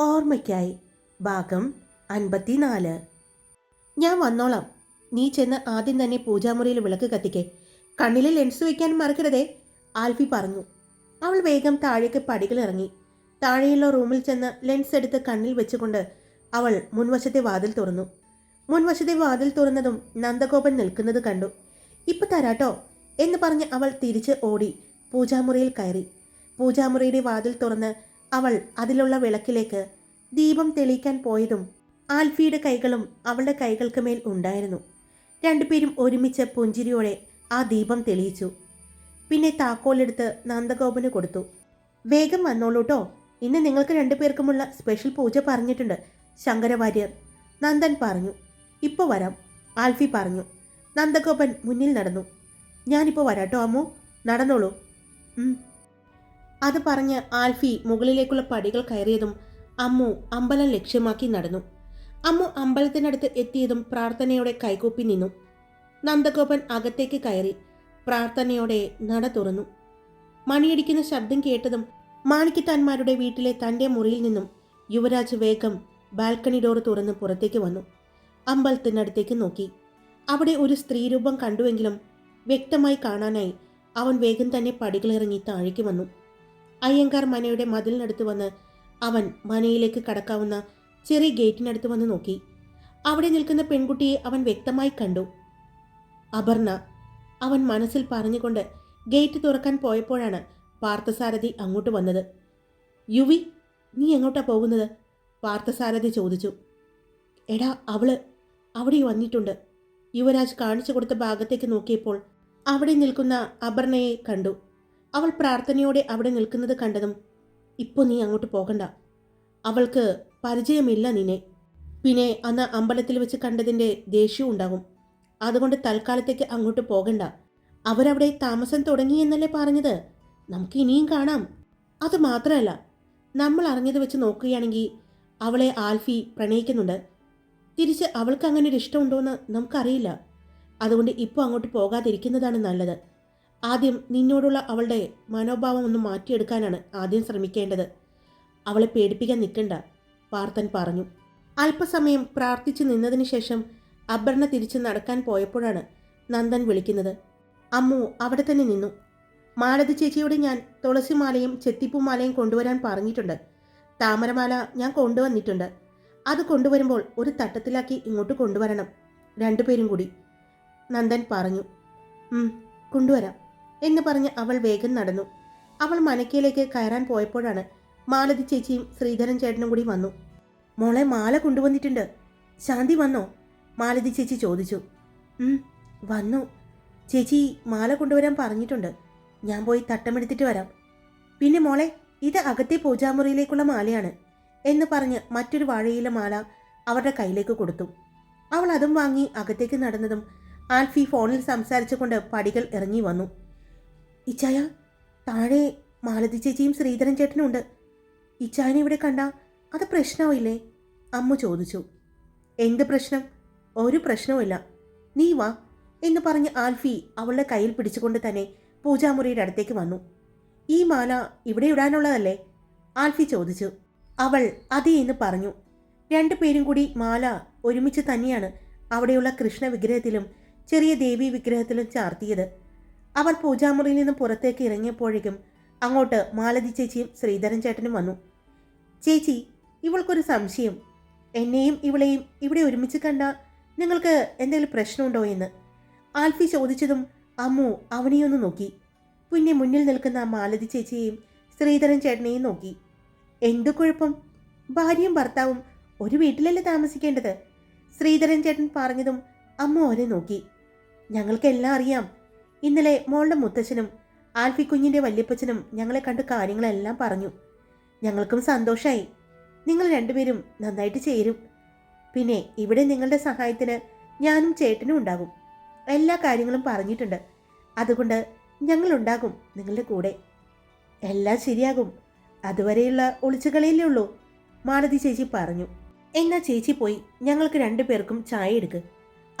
ഓർമ്മയ്ക്കായി. ഭാഗം അൻപത്തിനാല്. ഞാൻ വന്നോളാം. നീ ചെന്ന് ആദ്യം തന്നെ പൂജാമുറിയിൽ വിളക്ക് കത്തിക്കേ. കണ്ണിലെ ലെൻസ് വയ്ക്കാൻ മറക്കരുതേ ആൽഫി പറഞ്ഞു. അവൾ വേഗം താഴേക്ക് പടികളിറങ്ങി. താഴെയുള്ള റൂമിൽ ചെന്ന് ലെൻസ് എടുത്ത് കണ്ണിൽ വെച്ചുകൊണ്ട് അവൾ മുൻവശത്തെ വാതിൽ തുറന്നു. മുൻവശത്തെ വാതിൽ തുറന്നതും നന്ദഗോപൻ നിൽക്കുന്നത് കണ്ടു. ഇപ്പൊ തരാട്ടോ എന്ന് പറഞ്ഞ് അവൾ തിരിച്ച് ഓടി പൂജാമുറിയിൽ കയറി. പൂജാമുറിയുടെ വാതിൽ തുറന്ന് അവൾ അതിലുള്ള വിളക്കിലേക്ക് ദീപം തെളിയിക്കാൻ പോയതും ആൽഫിയുടെ കൈകളും അവളുടെ കൈകൾക്ക് മേൽ ഉണ്ടായിരുന്നു. രണ്ടുപേരും ഒരുമിച്ച് പുഞ്ചിരിയോടെ ആ ദീപം തെളിയിച്ചു. പിന്നെ താക്കോലെടുത്ത് നന്ദഗോപന് കൊടുത്തു. വേഗം വന്നോളൂട്ടോ ഇന്ന് നിങ്ങൾക്ക് രണ്ടുപേർക്കുമുള്ള സ്പെഷ്യൽ പൂജ പറഞ്ഞിട്ടുണ്ട് ശങ്കരവാര്യർ. നന്ദൻ പറഞ്ഞു. ഇപ്പോൾ വരാം. ആൽഫി പറഞ്ഞു. നന്ദഗോപൻ മുന്നിൽ നടന്നു. ഞാനിപ്പോൾ വരാട്ടോ അമ്മു. നടന്നോളൂ. അത് പറഞ്ഞ് ആൽഫി മുകളിലേക്കുള്ള പടികൾ കയറിയതും അമ്മു അമ്പലം ലക്ഷ്യമാക്കി നടന്നു. അമ്മു അമ്പലത്തിനടുത്ത് എത്തിയതും പ്രാർത്ഥനയോടെ കൈകൂപ്പി നിന്നു. നന്ദഗോപൻ അകത്തേക്ക് കയറി പ്രാർത്ഥനയോടെ നട തുറന്നു. മണിയടിക്കുന്ന ശബ്ദം കേട്ടതും മാണിക്കത്താന്മാരുടെ വീട്ടിലെ തന്റെ മുറിയിൽ നിന്നും യുവരാജ് വേഗം ബാൽക്കണി ഡോർ തുറന്ന് പുറത്തേക്ക് വന്നു. അമ്പലത്തിനടുത്തേക്ക് നോക്കി. അവിടെ ഒരു സ്ത്രീരൂപം കണ്ടുവെങ്കിലും വ്യക്തമായി കാണാനായി അവൻ വേഗം തന്നെ പടികളിറങ്ങി താഴേക്ക് വന്നു. അയ്യങ്കാർ മനയുടെ മതിലിനടുത്ത് വന്ന് അവൻ മനയിലേക്ക് കടക്കാവുന്ന ചെറിയ ഗേറ്റിനടുത്ത് വന്ന് നോക്കി. അവിടെ നിൽക്കുന്ന പെൺകുട്ടിയെ അവൻ വ്യക്തമായി കണ്ടു. അപർണ അവൻ മനസ്സിൽ പറഞ്ഞുകൊണ്ട് ഗേറ്റ് തുറക്കാൻ പോയപ്പോഴാണ് പാർത്ഥസാരഥി അങ്ങോട്ട് വന്നത്. യുവി നീ എങ്ങോട്ടാ പോകുന്നത്? പാർത്ഥസാരഥി ചോദിച്ചു. എടാ അവൾ അവിടെ വന്നിട്ടുണ്ട്. യുവരാജ് കാണിച്ചു കൊടുത്ത ഭാഗത്തേക്ക് നോക്കിയപ്പോൾ അവിടെ നിൽക്കുന്ന അപർണയെ കണ്ടു. അവൾ പ്രാർത്ഥനയോടെ അവിടെ നിൽക്കുന്നത് കണ്ടതും ഇപ്പോൾ നീ അങ്ങോട്ട് പോകണ്ട. അവൾക്ക് പരിചയമില്ല നിന്നെ. പിന്നെ അന്ന് അമ്പലത്തിൽ വെച്ച് കണ്ടതിന്റെ ദേഷ്യവും ഉണ്ടാകും. അതുകൊണ്ട് തൽക്കാലത്തേക്ക് അങ്ങോട്ട് പോകണ്ട. അവരവിടെ താമസം തുടങ്ങി എന്നല്ലേ പറഞ്ഞത്? നമുക്ക് ഇനിയും കാണാം. അത് മാത്രമല്ല നമ്മൾ അറിഞ്ഞത് വെച്ച് നോക്കുകയാണെങ്കിൽ അവളെ ആൽഫി പ്രണയിക്കുന്നുണ്ട്. തിരിച്ച് അവൾക്ക് അങ്ങനെ ഒരു ഇഷ്ടമുണ്ടോ എന്ന് നമുക്കറിയില്ല. അതുകൊണ്ട് ഇപ്പോൾ അങ്ങോട്ട് പോകാതിരിക്കുന്നതാണ് നല്ലത്. ആദ്യം നിന്നോടുള്ള അവളുടെ മനോഭാവം ഒന്ന് മാറ്റിയെടുക്കാനാണ് ആദ്യം ശ്രമിക്കേണ്ടത്. അവളെ പേടിപ്പിക്കാൻ നിൽക്കണ്ട പാർത്ഥൻ പറഞ്ഞു. അല്പസമയം പ്രാർത്ഥിച്ചു നിന്നതിന് ശേഷം അപർണ തിരിച്ച് നടക്കാൻ പോയപ്പോഴാണ് നന്ദൻ വിളിക്കുന്നത്. അമ്മു അവിടെ തന്നെ നിന്നു. മാലതി ചേച്ചിയോട് ഞാൻ തുളസിമാലയും ചെത്തിപ്പൂമാലയും കൊണ്ടുവരാൻ പറഞ്ഞിട്ടുണ്ട്. താമരമാല ഞാൻ കൊണ്ടുവന്നിട്ടുണ്ട്. അത് കൊണ്ടുവരുമ്പോൾ ഒരു തട്ടത്തിലാക്കി ഇങ്ങോട്ട് കൊണ്ടുവരണം. രണ്ടുപേരും കൂടി. നന്ദൻ പറഞ്ഞു. "ഉം, കൊണ്ടുവരാം. എന്ന് പറഞ്ഞ് അവൾ വേഗം നടന്നു. അവൾ മനക്കയിലേക്ക് കയറാൻ പോയപ്പോഴാണ് മാലതി ചേച്ചിയും ശ്രീധരൻ ചേട്ടനും കൂടി വന്നു. മോളെ മാല കൊണ്ടുവന്നിട്ടുണ്ട്. ശാന്തി വന്നോ? മാലതി ചേച്ചി ചോദിച്ചു. "ഉം, വന്നു. ചേച്ചി മാല കൊണ്ടുവരാൻ പറഞ്ഞിട്ടുണ്ട്. ഞാൻ പോയി തട്ടമെടുത്തിട്ട് വരാം. പിന്നെ മോളെ ഇത് അകത്തെ പൂജാമുറിയിലേക്കുള്ള മാലയാണ് എന്ന് പറഞ്ഞ് മറ്റൊരു വാഴയിലെ മാല അവരുടെ കയ്യിലേക്ക് കൊടുത്തു. അവൾ അതും വാങ്ങി അകത്തേക്ക് നടന്നതും ആൽഫി ഫോണിൽ സംസാരിച്ചുകൊണ്ട് പടികൾ ഇറങ്ങി വന്നു. ഇച്ചായ താഴെ മാലതി ചേച്ചിയും ശ്രീധരൻ ചേട്ടനും ഉണ്ട്. ഇച്ചായനെ ഇവിടെ കണ്ട അത് പ്രശ്നമില്ലേ അമ്മ ചോദിച്ചു. എന്ത് പ്രശ്നം? ഒരു പ്രശ്നവുമില്ല നീ വാ എന്ന് പറഞ്ഞ് ആൽഫി അവളുടെ കയ്യിൽ പിടിച്ചുകൊണ്ട് തന്നെ പൂജാമുറിയുടെ അടുത്തേക്ക് വന്നു. ഈ മാല ഇവിടെ ഇടാനുള്ളതല്ലേ? ആൽഫി ചോദിച്ചു. അവൾ അതേ എന്ന് പറഞ്ഞു. രണ്ടു പേരും കൂടി മാല ഒരുമിച്ച് തന്നെയാണ് അവിടെയുള്ള കൃഷ്ണ വിഗ്രഹത്തിലും ചെറിയ ദേവി വിഗ്രഹത്തിലും ചാർത്തിയത്. അവൾ പൂജാമുറിയിൽ നിന്നും പുറത്തേക്ക് ഇറങ്ങിയപ്പോഴേക്കും അങ്ങോട്ട് മാലതി ചേച്ചിയും ശ്രീധരൻ ചേട്ടനും വന്നു. ചേച്ചി ഇവൾക്കൊരു സംശയം. എന്നെയും ഇവളെയും ഇവിടെ ഒരുമിച്ച് കണ്ട നിങ്ങൾക്ക് എന്തെങ്കിലും പ്രശ്നമുണ്ടോ എന്ന്? ആൽഫി ചോദിച്ചതും അമ്മു അവനെയൊന്ന് നോക്കി. പിന്നെ മുന്നിൽ നിൽക്കുന്ന മാലതി ചേച്ചിയെയും ശ്രീധരൻ ചേട്ടനെയും നോക്കി. എന്തു കുഴപ്പം? ഭാര്യയും ഭർത്താവും ഒരു വീട്ടിലല്ലേ താമസിക്കേണ്ടത്? ശ്രീധരൻ ചേട്ടൻ പറഞ്ഞതും അമ്മ അവരെ നോക്കി. ഞങ്ങൾക്കെല്ലാം അറിയാം. ഇന്നലെ മോളുടെ മുത്തച്ഛനും ആൽഫി കുഞ്ഞിന്റെ വല്യപ്പച്ചനും ഞങ്ങളെ കണ്ട് കാര്യങ്ങളെല്ലാം പറഞ്ഞു. ഞങ്ങൾക്കും സന്തോഷമായി നിങ്ങൾ രണ്ടുപേരും നന്നായിട്ട് ചേരും. പിന്നെ ഇവിടെ നിങ്ങളുടെ സഹായത്തിന് ഞാനും ചേട്ടനും ഉണ്ടാകും. എല്ലാ കാര്യങ്ങളും പറഞ്ഞിട്ടുണ്ട്. അതുകൊണ്ട് ഞങ്ങളുണ്ടാകും നിങ്ങളുടെ കൂടെ. എല്ലാം ശരിയാകും. അതുവരെയുള്ള ഒളിച്ചുകളിയല്ലേ ഉള്ളൂ മാലതി ചേച്ചി പറഞ്ഞു. എന്നാ ചേച്ചി പോയി ഞങ്ങൾക്ക് രണ്ടുപേർക്കും ചായ എടുക്ക്.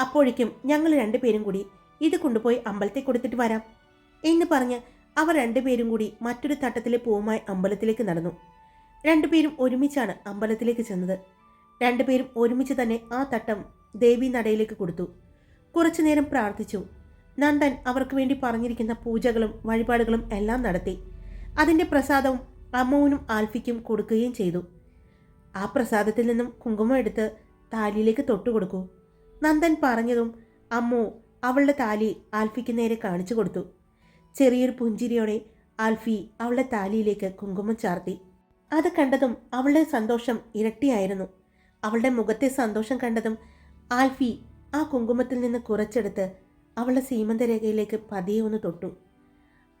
അപ്പോഴേക്കും ഞങ്ങൾ രണ്ടുപേരും കൂടി ഇത് കൊണ്ടുപോയി അമ്പലത്തിൽ കൊടുത്തിട്ട് വരാം എന്ന് പറഞ്ഞ് അവർ രണ്ടുപേരും കൂടി മറ്റൊരു തട്ടത്തിലെ പൂവുമായി അമ്പലത്തിലേക്ക് നടന്നു. രണ്ടുപേരും ഒരുമിച്ചാണ് അമ്പലത്തിലേക്ക് ചെന്നത്. രണ്ടുപേരും ഒരുമിച്ച് തന്നെ ആ തട്ടം ദേവി നടയിലേക്ക് കൊടുത്തു. കുറച്ചു നേരം പ്രാർത്ഥിച്ചു. നന്ദൻ അവർക്ക് വേണ്ടി പറഞ്ഞിരിക്കുന്ന പൂജകളും വഴിപാടുകളും എല്ലാം നടത്തി. അതിന്റെ പ്രസാദവും അമ്മുവിനും ആൽഫിക്കും കൊടുക്കുകയും ചെയ്തു. ആ പ്രസാദത്തിൽ നിന്നും കുങ്കുമം എടുത്ത് താലിയിലേക്ക് തൊട്ടുകൊടുക്കൂ. നന്ദൻ പറഞ്ഞതും അമ്മു അവളുടെ താലി ആൽഫിക്ക് നേരെ കാണിച്ചു കൊടുത്തു. ചെറിയൊരു പുഞ്ചിരിയോടെ ആൽഫി അവളുടെ താലിയിലേക്ക് കുങ്കുമം ചാർത്തി. അത് കണ്ടതും അവളുടെ സന്തോഷം ഇരട്ടിയായിരുന്നു. അവളുടെ മുഖത്തെ സന്തോഷം കണ്ടതും ആൽഫി ആ കുങ്കുമത്തിൽ നിന്ന് കുറച്ചെടുത്ത് അവളുടെ സീമന്തരേഖയിലേക്ക് പതിയെ ഒന്ന് തൊട്ടു.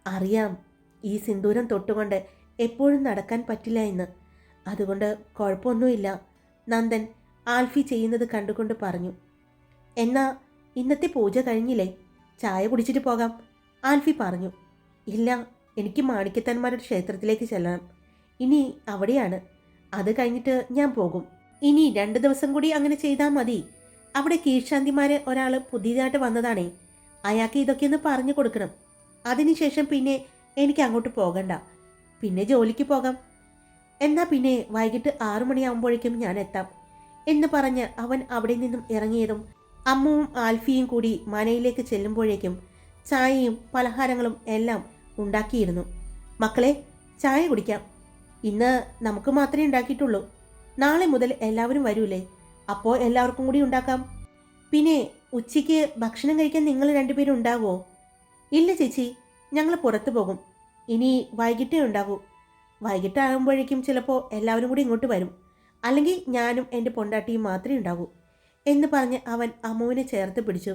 അറിയാം ഈ സിന്ദൂരം തൊട്ടുകൊണ്ട് എപ്പോഴും നടക്കാൻ പറ്റില്ല എന്ന്. അതുകൊണ്ട് കുഴപ്പമൊന്നുമില്ല നന്ദൻ ആൽഫി ചെയ്യുന്നത് കണ്ടുകൊണ്ട് പറഞ്ഞു. എന്നാ ഇന്നത്തെ പൂജ കഴിഞ്ഞില്ലേ? ചായ കുടിച്ചിട്ട് പോകാം. ആൽഫി പറഞ്ഞു. ഇല്ല എനിക്ക് മാണിക്കത്തന്മാരുടെ ക്ഷേത്രത്തിലേക്ക് ചെല്ലണം. ഇനി അവിടെയാണ്. അത് കഴിഞ്ഞിട്ട് ഞാൻ പോകും. ഇനി രണ്ട് ദിവസം കൂടി അങ്ങനെ ചെയ്താൽ മതി. അവിടെ കീഴ്ശാന്തിമാരെ ഒരാൾ പുതിയതായിട്ട് വന്നതാണേ. അയാൾക്ക് ഇതൊക്കെ ഒന്ന് പറഞ്ഞു കൊടുക്കണം. അതിനുശേഷം പിന്നെ എനിക്ക് അങ്ങോട്ട് പോകണ്ട. പിന്നെ ജോലിക്ക് പോകാം. എന്നാൽ പിന്നെ വൈകിട്ട് ആറു മണിയാകുമ്പോഴേക്കും ഞാൻ എത്താം എന്ന് പറഞ്ഞ് അവൻ അവിടെ നിന്നും ഇറങ്ങിയതും അമ്മുവും ആൽഫിയും കൂടി മനയിലേക്ക് ചെല്ലുമ്പോഴേക്കും ചായയും പലഹാരങ്ങളും എല്ലാം ഉണ്ടാക്കിയിരുന്നു. മക്കളെ ചായ കുടിക്കാം. ഇന്ന് നമുക്ക് മാത്രമേ ഉണ്ടാക്കിയിട്ടുള്ളൂ. നാളെ മുതൽ എല്ലാവരും വരൂലേ? അപ്പോൾ എല്ലാവർക്കും കൂടി ഉണ്ടാക്കാം. പിന്നെ ഉച്ചയ്ക്ക് ഭക്ഷണം കഴിക്കാൻ നിങ്ങൾ രണ്ടുപേരും ഉണ്ടാകുമോ ഇല്ല ചേച്ചി ഞങ്ങൾ പുറത്തു പോകും. ഇനി വൈകിട്ടേ ഉണ്ടാകൂ വൈകിട്ടാകുമ്പോഴേക്കും ചിലപ്പോൾ എല്ലാവരും കൂടി ഇങ്ങോട്ട് വരും. അല്ലെങ്കിൽ ഞാനും എന്റെ പൊണ്ടാട്ടിയും മാത്രമേ ഉണ്ടാകൂ എന്ന് പറഞ്ഞ് അവൻ അമ്മുവിനെ ചേർത്ത് പിടിച്ചു.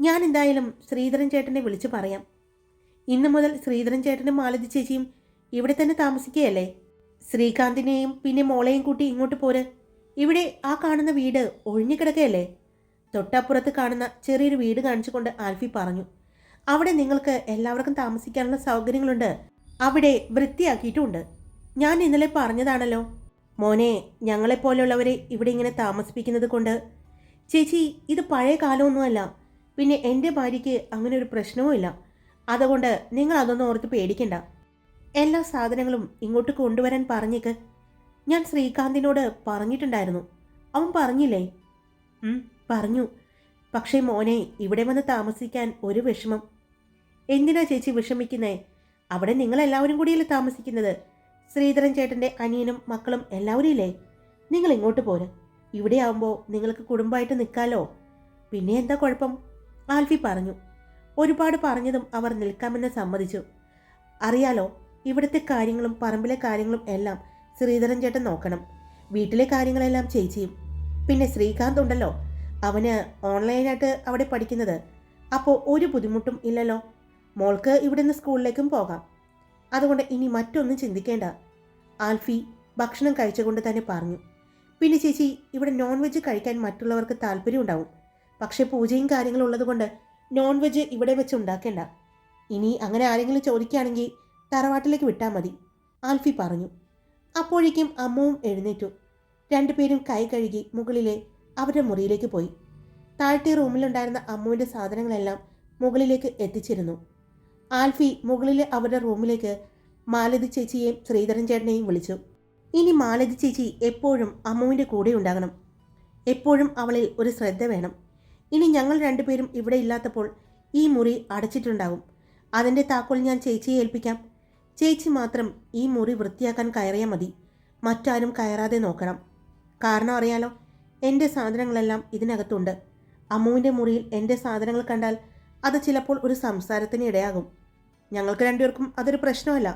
ഞാൻ എന്തായാലും ശ്രീധരൻ ചേട്ടനെ വിളിച്ചു പറയാം. ഇന്നു മുതൽ ശ്രീധരൻ ചേട്ടനും മാലതി ചേച്ചിയും ഇവിടെ തന്നെ താമസിക്കുകയല്ലേ? ശ്രീകാന്തിനെയും പിന്നെ മോളെയും കൂട്ടി ഇങ്ങോട്ട് പോര്. ഇവിടെ ആ കാണുന്ന വീട് ഒഴിഞ്ഞുകിടക്കുകയല്ലേ? തൊട്ടപ്പുറത്ത് കാണുന്ന ചെറിയൊരു വീട് കാണിച്ചുകൊണ്ട് ആൽഫി പറഞ്ഞു. അവിടെ നിങ്ങൾക്ക് എല്ലാവർക്കും താമസിക്കാനുള്ള സൗകര്യങ്ങളുണ്ട്. അവിടെ വൃത്തിയാക്കിയിട്ടുമുണ്ട്. ഞാൻ ഇന്നലെ പറഞ്ഞതാണല്ലോ. മോനെ ഞങ്ങളെപ്പോലുള്ളവരെ ഇവിടെ ഇങ്ങനെ താമസിപ്പിക്കുന്നത് കൊണ്ട് ചേച്ചി ഇത് പഴയ കാലമൊന്നുമല്ല. പിന്നെ എന്റെ ഭാര്യയ്ക്ക് അങ്ങനെ ഒരു പ്രശ്നവുമില്ല അതുകൊണ്ട് നിങ്ങൾ അതൊന്നും ഓർത്ത് പേടിക്കണ്ട. എല്ലാ സാധനങ്ങളും ഇങ്ങോട്ട് കൊണ്ടുവരാൻ പറഞ്ഞേക്ക്. ഞാൻ ശ്രീകാന്തിനോട് പറഞ്ഞിട്ടുണ്ടായിരുന്നു. അവൻ പറഞ്ഞില്ലേ? പറഞ്ഞു. പക്ഷേ മോനെ ഇവിടെ വന്ന് താമസിക്കാൻ ഒരു വിഷമം. എന്തിനാ ചേച്ചി വിഷമിക്കുന്നേ? അവിടെ നിങ്ങളെല്ലാവരും കൂടിയല്ലേ താമസിക്കുന്നത്. ശ്രീധരൻ ചേട്ടന്റെ അനിയനും മക്കളും എല്ലാവരും ഇല്ലേ? നിങ്ങൾ ഇങ്ങോട്ട് പോര്. ഇവിടെ ആവുമ്പോൾ നിങ്ങൾക്ക് കുടുംബമായിട്ട് നിൽക്കാലോ? പിന്നെ എന്താ കുഴപ്പം? ആൽഫി പറഞ്ഞു. ഒരുപാട് പറഞ്ഞതും അവർ നിൽക്കാമെന്ന് സമ്മതിച്ചു. അറിയാലോ ഇവിടുത്തെ കാര്യങ്ങളും പറമ്പിലെ കാര്യങ്ങളും എല്ലാം ശ്രീധരൻ ചേട്ടൻ നോക്കണം. വീട്ടിലെ കാര്യങ്ങളെല്ലാം ചേച്ചിയും. പിന്നെ ശ്രീകാന്ത് ഉണ്ടല്ലോ. അവന് ഓൺലൈനായിട്ട് അവിടെ പഠിക്കുന്നത്. അപ്പോൾ ഒരു ബുദ്ധിമുട്ടും ഇല്ലല്ലോ. മോൾക്ക് ഇവിടെ നിന്ന് സ്കൂളിലേക്കും പോകാം. അതുകൊണ്ട് ഇനി മറ്റൊന്നും ചിന്തിക്കേണ്ട. ആൽഫി ഭക്ഷണം കഴിച്ചുകൊണ്ട് തന്നെ പറഞ്ഞു. പിന്നെ ചേച്ചി ഇവിടെ നോൺ വെജ് കഴിക്കാൻ മറ്റുള്ളവർക്ക് താല്പര്യം ഉണ്ടാവും പക്ഷേ പൂജയും കാര്യങ്ങളും ഉള്ളതുകൊണ്ട് നോൺ വെജ് ഇവിടെ വെച്ച് ഉണ്ടാക്കേണ്ട. ഇനി അങ്ങനെ ആരെങ്കിലും ചോദിക്കുകയാണെങ്കിൽ തറവാട്ടിലേക്ക് വിട്ടാൽ മതി ആൽഫി പറഞ്ഞു. അപ്പോഴേക്കും അമ്മവും എഴുന്നേറ്റു. രണ്ടുപേരും കൈ കഴുകി മുകളിലെ അവരുടെ മുറിയിലേക്ക് പോയി. താഴ്ത്തിയ റൂമിലുണ്ടായിരുന്ന അമ്മുവിന്റെ സാധനങ്ങളെല്ലാം മുകളിലേക്ക് എത്തിച്ചിരുന്നു. ആൽഫി മുകളിലെ അവരുടെ റൂമിലേക്ക് മാലതി ചേച്ചിയെയും ശ്രീധരൻ ചേട്ടനെയും വിളിച്ചു. ഇനി മാലതി ചേച്ചി എപ്പോഴും അമ്മുവിന്റെ കൂടെ ഉണ്ടാകണം. എപ്പോഴും അവളിൽ ഒരു ശ്രദ്ധ വേണം. ഇനി ഞങ്ങൾ രണ്ടുപേരും ഇവിടെ ഇല്ലാത്തപ്പോൾ ഈ മുറി അടച്ചിട്ടുണ്ടാകും. അതിന്റെ താക്കോൽ ഞാൻ ചേച്ചിയെ ഏൽപ്പിക്കാം. ചേച്ചി മാത്രം ഈ മുറി വൃത്തിയാക്കാൻ കയറിയാൽ മതി. മറ്റാരും കയറാതെ നോക്കണം. കാരണം അറിയാലോ എന്റെ സാധനങ്ങളെല്ലാം ഇതിനകത്തുണ്ട്. അമ്മുവിന്റെ മുറിയിൽ എന്റെ സാധനങ്ങൾ കണ്ടാൽ അത് ചിലപ്പോൾ ഒരു സംസാരത്തിന് ഇടയാകും. ഞങ്ങൾക്ക് രണ്ടുപേർക്കും അതൊരു പ്രശ്നമല്ല.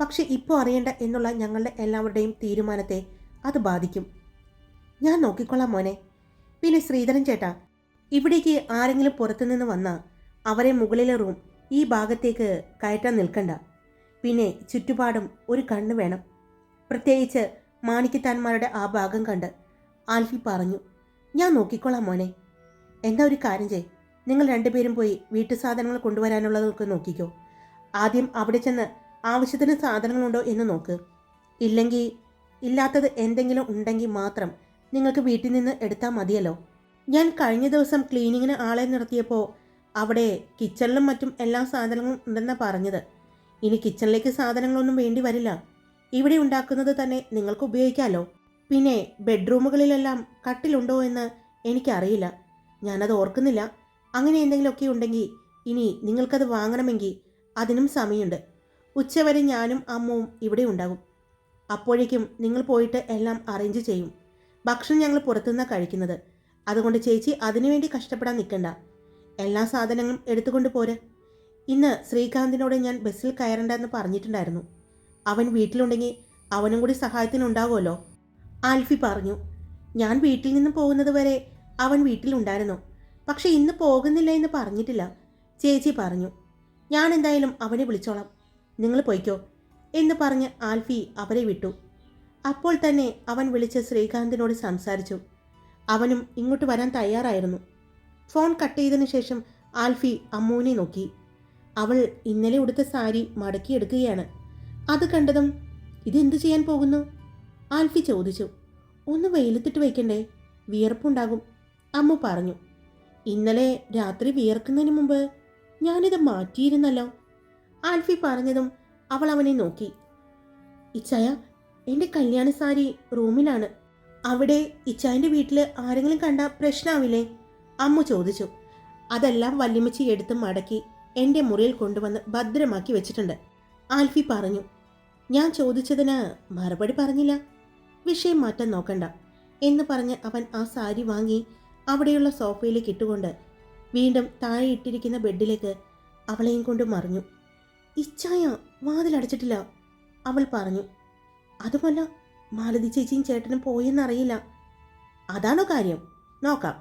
പക്ഷെ ഇപ്പോൾ അറിയണ്ട എന്നുള്ള ഞങ്ങളുടെ എല്ലാവരുടെയും തീരുമാനത്തെ അത് ബാധിക്കും. ഞാൻ നോക്കിക്കൊള്ളാം മോനെ. പിന്നെ ശ്രീധരൻ ചേട്ടാ ഇവിടേക്ക് ആരെങ്കിലും പുറത്തുനിന്ന് വന്നാൽ അവരെ മുകളിലെ റൂം ഈ ഭാഗത്തേക്ക് കയറ്റാൻ നിൽക്കണ്ട. പിന്നെ ചുറ്റുപാടും ഒരു കണ്ണ് വേണം. പ്രത്യേകിച്ച് മാണിക്കത്താന്മാരുടെ ആ ഭാഗം കണ്ട് ആൽഫി പറഞ്ഞു ഞാൻ നോക്കിക്കൊള്ളാം മോനെ. എന്താ ഒരു കാര്യം ചെയ് നിങ്ങൾ രണ്ടുപേരും പോയി വീട്ടു സാധനങ്ങൾ കൊണ്ടുവരാനുള്ളതൊക്കെ നോക്കിക്കോ. ആദ്യം അവിടെ ചെന്ന് ആവശ്യത്തിന് സാധനങ്ങളുണ്ടോ എന്ന് നോക്ക്. ഇല്ലെങ്കിൽ ഇല്ലാത്തത് എന്തെങ്കിലും ഉണ്ടെങ്കിൽ മാത്രം നിങ്ങൾക്ക് വീട്ടിൽ നിന്ന് എടുത്താൽ മതിയല്ലോ. ഞാൻ കഴിഞ്ഞ ദിവസം ക്ലീനിങ്ങിന് ആളെ നിർത്തിയപ്പോൾ അവിടെ കിച്ചണിലും മറ്റും എല്ലാ സാധനങ്ങളും ഉണ്ടെന്നാണ് പറഞ്ഞത്. ഇനി കിച്ചണിലേക്ക് സാധനങ്ങളൊന്നും വേണ്ടി വരില്ല. ഇവിടെ ഉണ്ടാക്കുന്നത് തന്നെ നിങ്ങൾക്ക് ഉപയോഗിക്കാമല്ലോ പിന്നെ ബെഡ്റൂമുകളിലെല്ലാം കട്ടിലുണ്ടോ എന്ന് എനിക്കറിയില്ല. ഞാനത് ഓർക്കുന്നില്ല. അങ്ങനെ എന്തെങ്കിലുമൊക്കെ ഉണ്ടെങ്കിൽ ഇനി നിങ്ങൾക്കത് വാങ്ങണമെങ്കിൽ അതിനും സമയമുണ്ട്. ഉച്ചവരെ ഞാനും അമ്മവും ഇവിടെ ഉണ്ടാകും. അപ്പോഴേക്കും നിങ്ങൾ പോയിട്ട് എല്ലാം അറേഞ്ച് ചെയ്യും. ഭക്ഷണം ഞങ്ങൾ പുറത്തുനിന്നാണ് കഴിക്കുന്നത്. അതുകൊണ്ട് ചേച്ചി അതിനുവേണ്ടി കഷ്ടപ്പെടാൻ നിൽക്കണ്ട. എല്ലാ സാധനങ്ങളും എടുത്തുകൊണ്ട് പോര്. ഇന്ന് ശ്രീകാന്തിനോട് ഞാൻ ബസ്സിൽ കയറണ്ട എന്ന് പറഞ്ഞിട്ടുണ്ടായിരുന്നു. അവൻ വീട്ടിലുണ്ടെങ്കിൽ അവനും കൂടി സഹായത്തിനുണ്ടാവുമല്ലോ ആൽഫി പറഞ്ഞു. ഞാൻ വീട്ടിൽ നിന്ന് പോകുന്നത് വരെ അവൻ വീട്ടിലുണ്ടായിരുന്നു പക്ഷെ ഇന്ന് പോകുന്നില്ല എന്ന് പറഞ്ഞിട്ടില്ല. ചേച്ചി പറഞ്ഞു. ഞാൻ എന്തായാലും അവനെ വിളിച്ചോളാം. നിങ്ങൾ പൊയ്ക്കോ എന്ന് പറഞ്ഞ് ആൽഫി അവരെ വിട്ടു. അപ്പോൾ തന്നെ അവൻ വിളിച്ച് ശ്രീകാന്തിനോട് സംസാരിച്ചു. അവനും ഇങ്ങോട്ട് വരാൻ തയ്യാറായിരുന്നു. ഫോൺ കട്ട് ചെയ്തതിനു ശേഷം ആൽഫി അമ്മൂനെ നോക്കി. അവൾ ഇന്നലെ ഉടുത്ത സാരി മടക്കിയെടുക്കുകയാണ് അത് കണ്ടതും ഇതെന്തു ചെയ്യാൻ പോകുന്നു? ആൽഫി ചോദിച്ചു. ഒന്ന് വെയിലത്തിട്ട് വയ്ക്കണ്ടേ വിയർപ്പുണ്ടാകും. അമ്മു പറഞ്ഞു. ഇന്നലെ രാത്രി വിയർക്കുന്നതിന് മുമ്പ് ഞാനിത് മാറ്റിയിരുന്നല്ലോ. ആൽഫി പറഞ്ഞതും അവൾ അവനെ നോക്കി. ഇച്ചായ എന്റെ കല്യാണ സാരി റൂമിലാണ്. അവിടെ ഇച്ചായന്റെ വീട്ടിൽ ആരെങ്കിലും കണ്ട പ്രശ്നമാവില്ലേ അമ്മ ചോദിച്ചു. അതെല്ലാം വല്യമ്മച്ചി എടുത്ത് മടക്കി എന്റെ മുറിയിൽ കൊണ്ടുവന്ന് ഭദ്രമാക്കി വെച്ചിട്ടുണ്ട്. ആൽഫി പറഞ്ഞു. ഞാൻ ചോദിച്ചതിന് മറുപടി പറഞ്ഞില്ല. വിഷയം മാറ്റാൻ നോക്കണ്ട എന്ന് പറഞ്ഞ് അവൻ ആ സാരി വാങ്ങി അവിടെയുള്ള സോഫയിലേക്ക് ഇട്ടുകൊണ്ട് വീണ്ടും താഴെ ഇട്ടിരിക്കുന്ന ബെഡിലേക്ക് അവളെയും കൊണ്ട് മറിഞ്ഞു. ഇച്ചായ വാതിലടച്ചിട്ടില്ല. അവൾ പറഞ്ഞു അതുമല്ല മാലതി ചേച്ചിയും ചേട്ടനും പോയെന്നറിയില്ല. അതാണോ കാര്യം? നോക്കാം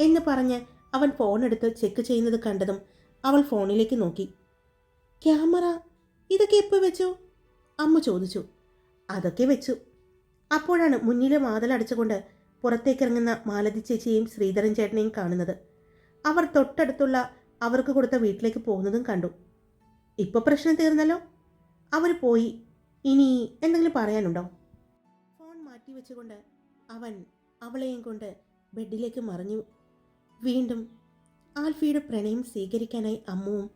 എന്ന് പറഞ്ഞ് അവൻ ഫോൺ എടുത്ത് ചെക്ക് ചെയ്യുന്നത് കണ്ടതും അവൾ ഫോണിലേക്ക് നോക്കി. ക്യാമറ? ഇതൊക്കെ എപ്പോൾ വെച്ചു? അമ്മ ചോദിച്ചു. അതൊക്കെ വെച്ചു. അപ്പോഴാണ് മുന്നിലെ വാതിലടച്ചുകൊണ്ട് പുറത്തേക്കിറങ്ങുന്ന മാലതി ചേച്ചിയെയും ശ്രീധരൻ ചേട്ടനെയും കാണുന്നത്. അവർ തൊട്ടടുത്തുള്ള അവർക്ക് കൊടുത്ത വീട്ടിലേക്ക് പോകുന്നതും കണ്ടു. ഇപ്പോൾ പ്രശ്നം തീർന്നല്ലോ? അവർ പോയി. ഇനി എന്തെങ്കിലും പറയാനുണ്ടോ? ഫോൺ മാറ്റി വെച്ചുകൊണ്ട് അവൻ അവളെയും കൊണ്ട് ബെഡിലേക്ക് മറിഞ്ഞു. വീണ്ടും ആൽഫിയുടെ പ്രണയം സ്വീകരിക്കാനായി അമ്മുവും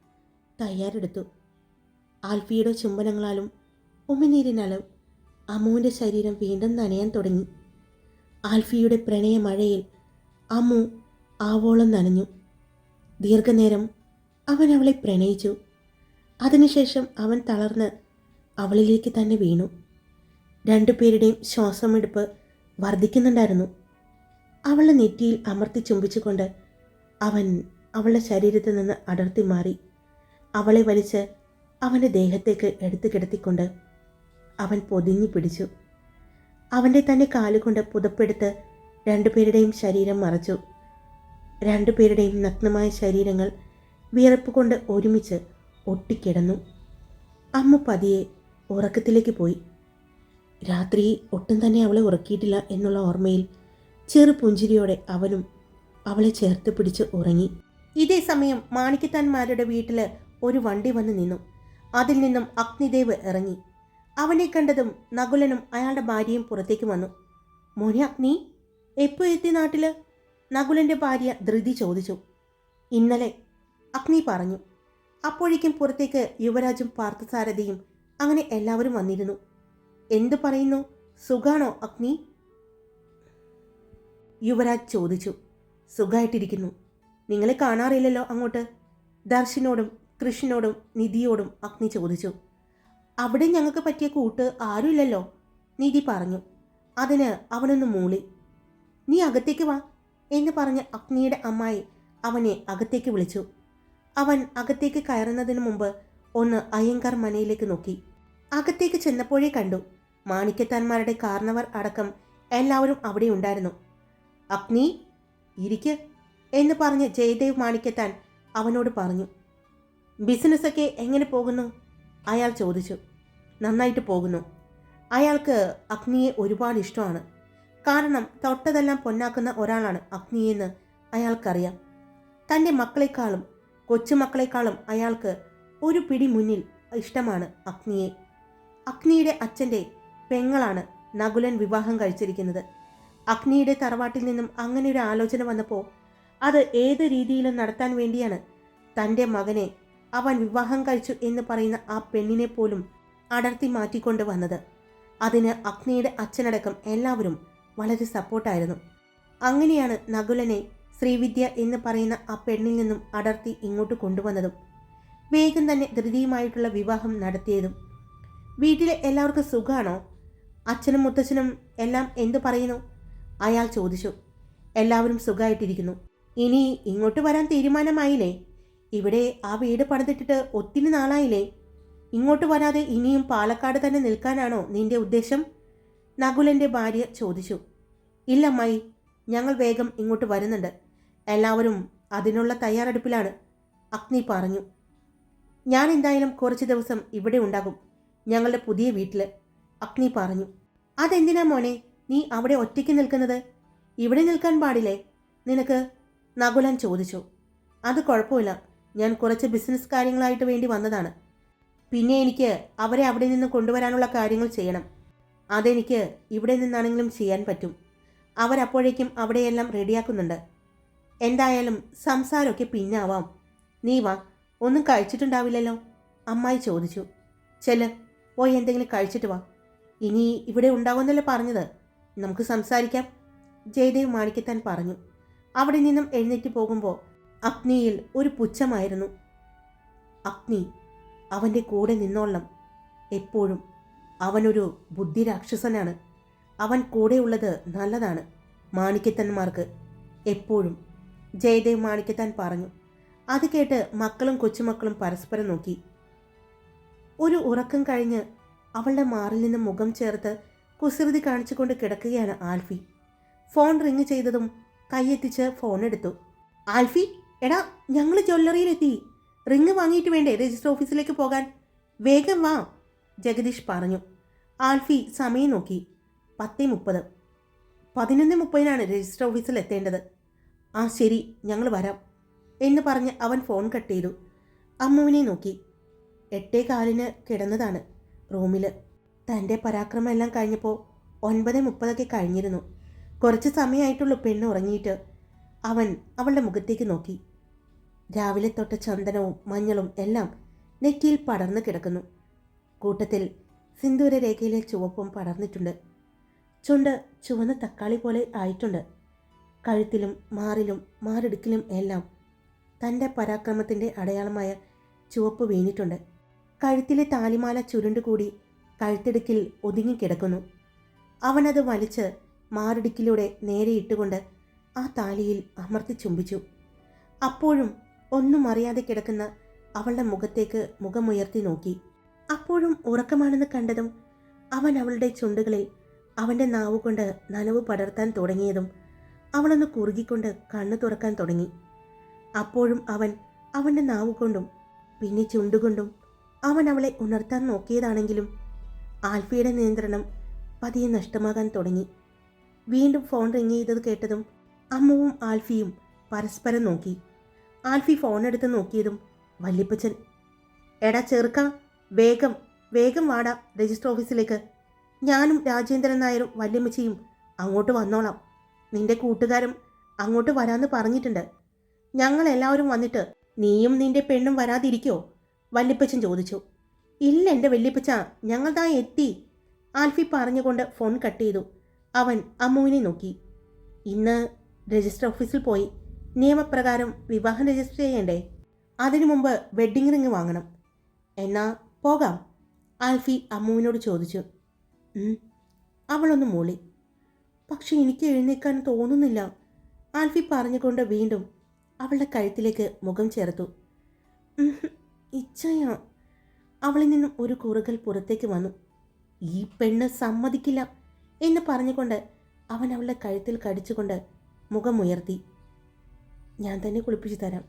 തയ്യാറെടുത്തു. ആൽഫിയുടെ ചുംബനങ്ങളാലും ഉമിനീരിനാലും അമ്മുവിന്റെ ശരീരം വീണ്ടും നനയാൻ തുടങ്ങി. ആൽഫിയുടെ പ്രണയ മഴയിൽ അമ്മു ആവോളം നനഞ്ഞു. ദീർഘനേരം അവൻ അവളെ പ്രണയിച്ചു. അതിനുശേഷം അവൻ തളർന്ന് അവളിലേക്ക് തന്നെ വീണു. രണ്ടുപേരുടെയും ശ്വാസമെടുപ്പ് വർദ്ധിക്കുന്നുണ്ടായിരുന്നു. അവളുടെ നെറ്റിയിൽ അമർത്തി ചുംബിച്ചുകൊണ്ട് അവൻ അവളുടെ ശരീരത്തിൽ നിന്ന് അടർത്തി മാറി. അവളെ വലിച്ച് അവന്റെ ദേഹത്തേക്ക് എടുത്തു കിടത്തിക്കൊണ്ട് അവൻ പൊതിഞ്ഞു പിടിച്ചു. അവന്റെ തന്നെ കാലുകൊണ്ട് പുതപ്പെടുത്ത് രണ്ടുപേരുടെയും ശരീരം മറച്ചു. രണ്ടുപേരുടെയും നഗ്നമായ ശരീരങ്ങൾ വിയർപ്പ് കൊണ്ട് ഒരുമിച്ച് ഒട്ടിക്കിടന്നു. അമ്മ പതിയെ ഉറക്കത്തിലേക്ക് പോയി. രാത്രി ഒട്ടും തന്നെ അവളെ ഉറക്കിയിട്ടില്ല എന്നുള്ള ഓർമ്മയിൽ ചെറു പുഞ്ചിരിയോടെ അവനും അവളെ ചേർത്ത് പിടിച്ച് ഉറങ്ങി. ഇതേ സമയം മാണിക്കത്താന്മാരുടെ വീട്ടിൽ ഒരു വണ്ടി വന്ന് നിന്നു. അതിൽ നിന്നും അഗ്നിദേവ് ഇറങ്ങി. അവനെ കണ്ടതും നകുലനും അയാളുടെ ഭാര്യയും പുറത്തേക്ക് വന്നു. മോനെ അഗ്നി എപ്പോൾ എത്തി നാട്ടിൽ നകുലന്റെ ഭാര്യ ധൃതി ചോദിച്ചു. ഇന്നലെ അഗ്നി പറഞ്ഞു. അപ്പോഴേക്കും പുറത്തേക്ക് യുവരാജും പാർത്ഥസാരഥിയും അങ്ങനെ എല്ലാവരും വന്നിരുന്നു. എന്തു പറയുന്നു? സുഖാണോ അഗ്നി? യുവരാജ് ചോദിച്ചു. സുഖമായിട്ടിരിക്കുന്നു നിങ്ങളെ കാണാറില്ലല്ലോ അങ്ങോട്ട്? ദർശനോടും കൃഷ്ണനോടും നിധിയോടും അഗ്നി ചോദിച്ചു. അവിടെ ഞങ്ങൾക്ക് പറ്റിയ കൂട്ട് ആരുമില്ലല്ലോ? നിധി പറഞ്ഞു. അതിന് അവനൊന്ന് മൂളി. നീ അകത്തേക്ക് വാ എന്ന് പറഞ്ഞ് അഗ്നിയുടെ അമ്മായി അവനെ അകത്തേക്ക് വിളിച്ചു. അവൻ അകത്തേക്ക് കയറുന്നതിന് മുമ്പ് ഒന്ന് അയ്യങ്കാർ മനയിലേക്ക് നോക്കി. അകത്തേക്ക് ചെന്നപ്പോഴേ കണ്ടു മാണിക്യത്താന്മാരുടെ കാർണവർ അടക്കം എല്ലാവരും അവിടെ ഉണ്ടായിരുന്നു. അഗ്നി ഇരിക്ക് എന്ന് പറഞ്ഞ് ജയദേവ് മാണിക്യത്താൻ അവനോട് പറഞ്ഞു. ബിസിനസ്സൊക്കെ എങ്ങനെ പോകുന്നു? അയാൾ ചോദിച്ചു. നന്നായിട്ട് പോകുന്നു. അയാൾക്ക് അഗ്നിയെ ഒരുപാട് ഇഷ്ടമാണ്. കാരണം തൊട്ടതെല്ലാം പൊന്നാക്കുന്ന ഒരാളാണ് അഗ്നിയെന്ന് അയാൾക്കറിയാം. തന്റെ മക്കളെക്കാളും കൊച്ചുമക്കളെക്കാളും അയാൾക്ക് ഒരു പിടി മുന്നിൽ ഇഷ്ടമാണ് അഗ്നിയെ. അഗ്നിയുടെ അച്ഛന്റെ പെങ്ങളാണ് നകുലൻ വിവാഹം കഴിച്ചിരിക്കുന്നത്. അഗ്നിയുടെ തറവാട്ടിൽ നിന്നും അങ്ങനെ ഒരു ആലോചന വന്നപ്പോൾ അത് ഏത് രീതിയിലും നടത്താൻ വേണ്ടിയാണ് തന്റെ മകനെ അവൻ വിവാഹം കഴിച്ചു എന്ന് പറയുന്ന ആ പെണ്ണിനെ പോലും അടർത്തി മാറ്റിക്കൊണ്ട് വന്നത്. അതിന് അഗ്നിയുടെ അച്ഛനടക്കം എല്ലാവരും വളരെ സപ്പോർട്ടായിരുന്നു അങ്ങനെയാണ് നകുലനെ ശ്രീവിദ്യ എന്ന് പറയുന്ന ആ പെണ്ണിൽ നിന്നും അടർത്തി ഇങ്ങോട്ട് കൊണ്ടുവന്നതും വേഗം തന്നെ ധൃതിയുമായിട്ടുള്ള വിവാഹം നടത്തിയതും. വീട്ടിലെ എല്ലാവർക്കും സുഖമാണോ അച്ഛനും മുത്തച്ഛനും എല്ലാം എന്തു പറയുന്നു? അയാൾ ചോദിച്ചു. എല്ലാവരും സുഖമായിട്ടിരിക്കുന്നു ഇനി ഇങ്ങോട്ട് വരാൻ തീരുമാനമായില്ലേ? ഇവിടെ ആ വീട് പണിതിട്ടിട്ട് ഒത്തിരി നാളായില്ലേ? ഇങ്ങോട്ട് വരാതെ ഇനിയും പാലക്കാട് തന്നെ നിൽക്കാനാണോ നിന്റെ ഉദ്ദേശം? നകുലന്റെ ഭാര്യ ചോദിച്ചു. ഇല്ലമ്മായി ഞങ്ങൾ വേഗം ഇങ്ങോട്ട് വരുന്നുണ്ട്. എല്ലാവരും അതിനുള്ള തയ്യാറെടുപ്പിലാണ്. അഗ്നി പറഞ്ഞു. ഞാൻ എന്തായാലും കുറച്ച് ദിവസം ഇവിടെ ഉണ്ടാകും ഞങ്ങളുടെ പുതിയ വീട്ടിൽ അഗ്നി പറഞ്ഞു. അതെന്തിനാ മോനെ നീ അവിടെ ഒറ്റയ്ക്ക് നിൽക്കുന്നത്? ഇവിടെ നിൽക്കാൻ പാടില്ലേ? നിനക്ക് നകുലൻ ചോദിച്ചു. അത് കുഴപ്പമില്ല. ഞാൻ കുറച്ച് ബിസിനസ് കാര്യങ്ങളായിട്ട് വേണ്ടി വന്നതാണ്. പിന്നെ എനിക്ക് അവരെ അവിടെ നിന്ന് കൊണ്ടുവരാനുള്ള കാര്യങ്ങൾ ചെയ്യണം. അതെനിക്ക് ഇവിടെ നിന്നാണെങ്കിലും ചെയ്യാൻ പറ്റും. അവരപ്പോഴേക്കും അവിടെയെല്ലാം റെഡിയാക്കുന്നുണ്ട്. എന്തായാലും സംസാരമൊക്കെ പിന്നാവാം. നീ വാ ഒന്നും കഴിച്ചിട്ടുണ്ടാവില്ലല്ലോ. അമ്മായി ചോദിച്ചു. ചെല്ല് പോയി എന്തെങ്കിലും കഴിച്ചിട്ട് വാ. ഇനി ഇവിടെ ഉണ്ടാവുമെന്നല്ലേ പറഞ്ഞത്. നമുക്ക് സംസാരിക്കാം. ജയദേവ് മാണിക്കത്താൻ പറഞ്ഞു. അവിടെ നിന്നും എഴുന്നേറ്റ് പോകുമ്പോൾ അഗ്നിയിൽ ഒരു പുച്ഛമായിരുന്നു. അഗ്നി അവന്റെ കൂടെ നിന്നോളം എപ്പോഴും അവനൊരു ബുദ്ധിരാക്ഷസനാണ്. അവൻ കൂടെയുള്ളത് നല്ലതാണ് മാണിക്കത്തന്മാർക്ക് എപ്പോഴും ജയദേവ് മാണിക്കത്താൻ പറഞ്ഞു. അത് കേട്ട് മക്കളും കൊച്ചുമക്കളും പരസ്പരം നോക്കി. ഒരു ഉറക്കം കഴിഞ്ഞ് അവളുടെ മാറിൽ നിന്ന് മുഖം ചേർത്ത് കുസൃതി കാണിച്ചുകൊണ്ട് കിടക്കുകയാണ് ആൽഫി. ഫോൺ റിങ് ചെയ്തതും കൈയെത്തിച്ച് ഫോൺ എടുത്തു. ആൽഫി എടാ ഞങ്ങൾ ജ്വല്ലറിയിലെത്തി. റിങ് വാങ്ങിയിട്ട് വേണ്ടേ രജിസ്റ്റർ ഓഫീസിലേക്ക് പോകാൻ? വേഗം വാ ജഗദീഷ് പറഞ്ഞു. ആൽഫി സമയം നോക്കി. പത്തേ മുപ്പത്. പതിനൊന്ന് മുപ്പതിനാണ് രജിസ്റ്റർ ഓഫീസിൽ എത്തേണ്ടത്. ആ ശരി ഞങ്ങൾ വരാം എന്ന് പറഞ്ഞ് അവൻ ഫോൺ കട്ട് ചെയ്തു. അമ്മുവിനെ നോക്കി. എട്ടേ കാലിന് കിടന്നതാണ് റൂമിൽ തന്റെ പരാക്രമം എല്ലാം കഴിഞ്ഞപ്പോൾ ഒൻപത് മുപ്പതൊക്കെ കഴിഞ്ഞിരുന്നു. കുറച്ച് സമയമായിട്ടുള്ളൂ പെണ്ണ് ഉറങ്ങിയിട്ട്. അവൻ അവളുടെ മുഖത്തേക്ക് നോക്കി. രാവിലെ തൊട്ട ചന്ദനവും മഞ്ഞളും എല്ലാം നെറ്റിയിൽ പടർന്നു കിടക്കുന്നു. കൂട്ടത്തിൽ സിന്ദൂര രേഖയിലെ ചുവപ്പും പടർന്നിട്ടുണ്ട്. ചുണ്ട് ചുവന്ന തക്കാളി പോലെ ആയിട്ടുണ്ട്. കഴുത്തിലും മാറിലും മാറിടുക്കിലും എല്ലാം തന്റെ പരാക്രമത്തിന്റെ അടയാളമായ ചുവപ്പ് വീണിട്ടുണ്ട്. കഴുത്തിലെ താലിമാല ചുരുണ്ടുകൂടി കഴുത്തിടുക്കിൽ ഒതുങ്ങിക്കിടക്കുന്നു അവനത് വലിച്ച് മാറിടുക്കിലൂടെ നേരെ ഇട്ടുകൊണ്ട് ആ താലിയിൽ അമർത്തി ചുംബിച്ചു. അപ്പോഴും ഒന്നും അറിയാതെ കിടക്കുന്ന അവളുടെ മുഖത്തേക്ക് മുഖമുയർത്തി നോക്കി. അപ്പോഴും ഉറക്കമാണെന്ന് കണ്ടതും അവൻ അവളുടെ ചുണ്ടുകളിൽ അവന്റെ നാവുകൊണ്ട് നനവ് പടർത്താൻ തുടങ്ങിയതും അവളൊന്ന് കുറുകിക്കൊണ്ട് കണ്ണു തുറക്കാൻ തുടങ്ങി. അപ്പോഴും അവൻ അവന്റെ നാവുകൊണ്ടും പിന്നെ ചുണ്ടുകൊണ്ടും അവൻ അവളെ ഉണർത്താൻ നോക്കിയതാണെങ്കിലും ആൽഫിയുടെ നിയന്ത്രണം പതിയെ നഷ്ടമാകാൻ തുടങ്ങി. വീണ്ടും ഫോൺ റിങ് ചെയ്തത് കേട്ടതും അമ്മുവും ആൽഫിയും പരസ്പരം നോക്കി. ആൽഫി ഫോൺ എടുത്ത് നോക്കിയതും വല്യപ്പച്ചൻ എടാ ചെറുക്ക വേഗം വേഗം വാടാ രജിസ്റ്റർ ഓഫീസിലേക്ക്. ഞാനും രാജേന്ദ്രൻ നായരും വല്യമ്മച്ചിയും അങ്ങോട്ട് വന്നോളാം. നിന്റെ കൂട്ടുകാരും അങ്ങോട്ട് വരാമെന്ന് പറഞ്ഞിട്ടുണ്ട്. ഞങ്ങൾ എല്ലാവരും വന്നിട്ട് നീയും നിന്റെ പെണ്ണും വരാതിരിക്കോ? വല്യപ്പച്ചൻ ചോദിച്ചു. ഇല്ല എന്റെ വല്യപ്പച്ച ഞങ്ങൾ താ എത്തി. ആൽഫി പറഞ്ഞുകൊണ്ട് ഫോൺ കട്ട് ചെയ്തു. അവൻ അമ്മുവിനെ നോക്കി. ഇന്ന് രജിസ്റ്റർ ഓഫീസിൽ പോയി. നിയമപ്രകാരം വിവാഹം രജിസ്റ്റർ ചെയ്യണ്ടേ? അതിനു മുമ്പ് വെഡ്ഡിംഗ് റിങ് വാങ്ങണം. എന്നാ പോകാം. ആൽഫി അമ്മുവിനോട് ചോദിച്ചു. അവളൊന്ന് മൂളി. പക്ഷെ എനിക്ക് എഴുന്നേക്കാൻ തോന്നുന്നില്ല. ആൽഫി പറഞ്ഞുകൊണ്ട് വീണ്ടും അവളുടെ കഴുത്തിലേക്ക് മുഖം ചേർത്തു. ഇച്ഛയാ. അവളിൽ നിന്നും ഒരു കുറുകൽ പുറത്തേക്ക് വന്നു. ഈ പെണ്ണ് സമ്മതിക്കില്ല എന്ന് പറഞ്ഞുകൊണ്ട് അവൻ അവളുടെ കഴുത്തിൽ കടിച്ചുകൊണ്ട് മുഖമുയർത്തി ഞാൻ തന്നെ കുളിപ്പിച്ചു തരാം.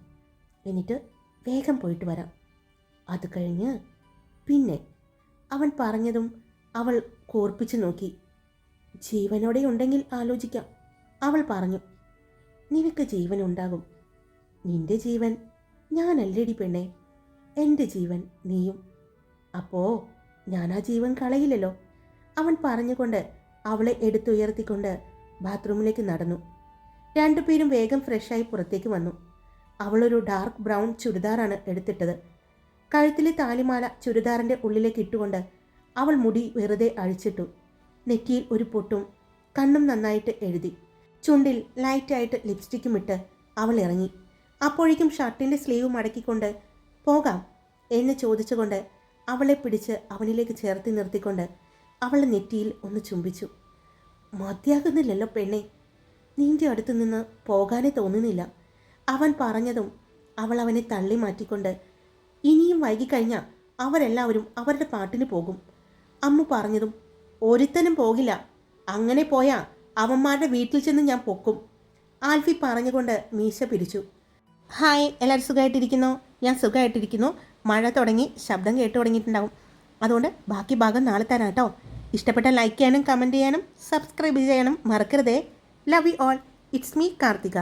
എന്നിട്ട് വേഗം പോയിട്ട് വരാം. അത് കഴിഞ്ഞ് പിന്നെ അവൻ പറഞ്ഞതും അവൾ കോർപ്പിച്ചു നോക്കി. ജീവനോടെ ഉണ്ടെങ്കിൽ ആലോചിക്കാം. അവൾ പറഞ്ഞു നിനക്ക് ജീവൻ ഉണ്ടാകും നിന്റെ ജീവൻ ഞാനല്ലേടി പെണ്ണേ. എന്റെ ജീവൻ നീയും. അപ്പോ ഞാൻ ആ ജീവൻ കളയില്ലല്ലോ. അവൻ പറഞ്ഞുകൊണ്ട് അവളെ എടുത്തുയർത്തിക്കൊണ്ട് ബാത്റൂമിലേക്ക് നടന്നു. രണ്ടുപേരും വേഗം ഫ്രഷായി പുറത്തേക്ക് വന്നു. അവളൊരു ഡാർക്ക് ബ്രൗൺ ചുരിദാറാണ് എടുത്തിട്ടത്. കഴുത്തിലെ താലിമാല ചുരിദാറിന്റെ ഉള്ളിലേക്ക് ഇട്ടുകൊണ്ട് അവൾ മുടി വെറുതെ അഴിച്ചിട്ടു. നെറ്റിയിൽ ഒരു പൊട്ടും കണ്ണും നന്നായിട്ട് എഴുതി. ചുണ്ടിൽ ലൈറ്റായിട്ട് ലിപ്സ്റ്റിക്കും ഇട്ട് അവൾ ഇറങ്ങി. അപ്പോഴേക്കും ഷർട്ടിന്റെ സ്ലീവ് മടക്കിക്കൊണ്ട് പോകാം എന്ന് ചോദിച്ചുകൊണ്ട് അവളെ പിടിച്ച് അവനിലേക്ക് ചേർത്തി നിർത്തിക്കൊണ്ട് അവളെ നെറ്റിയിൽ ഒന്ന് ചുംബിച്ചു. മതിയാകുന്നില്ലല്ലോ പെണ്ണെ നിന്റെ അടുത്ത് നിന്ന് പോകാനേ തോന്നുന്നില്ല അവൻ പറഞ്ഞതും അവൾ അവനെ തള്ളി മാറ്റിക്കൊണ്ട് ഇനിയും വൈകിക്കഴിഞ്ഞാൽ അവരെല്ലാവരും അവരുടെ പാട്ടിന് പോകും അമ്മ പറഞ്ഞതും ഒരുത്തനും പോകില്ല. അങ്ങനെ പോയാ അവന്മാരുടെ വീട്ടിൽ ചെന്ന് ഞാൻ പൊക്കും. ആൽഫി പറഞ്ഞുകൊണ്ട് മീശ പിരിച്ചു ഹായ് എല്ലാവരും സുഖമായിട്ടിരിക്കുന്നോ ഞാൻ സുഖമായിട്ടിരിക്കുന്നു മഴ തുടങ്ങി ശബ്ദം കേട്ട് തുടങ്ങിയിട്ടുണ്ടാവും. അതുകൊണ്ട് ബാക്കി ഭാഗം നാളെ തരാം കേട്ടോ. ഇഷ്ടപ്പെട്ട ലൈക്ക് ചെയ്യാനും കമന്റ് ചെയ്യാനും സബ്സ്ക്രൈബ് ചെയ്യാനും മറക്കരുതേ. Love you all it's me Karthika.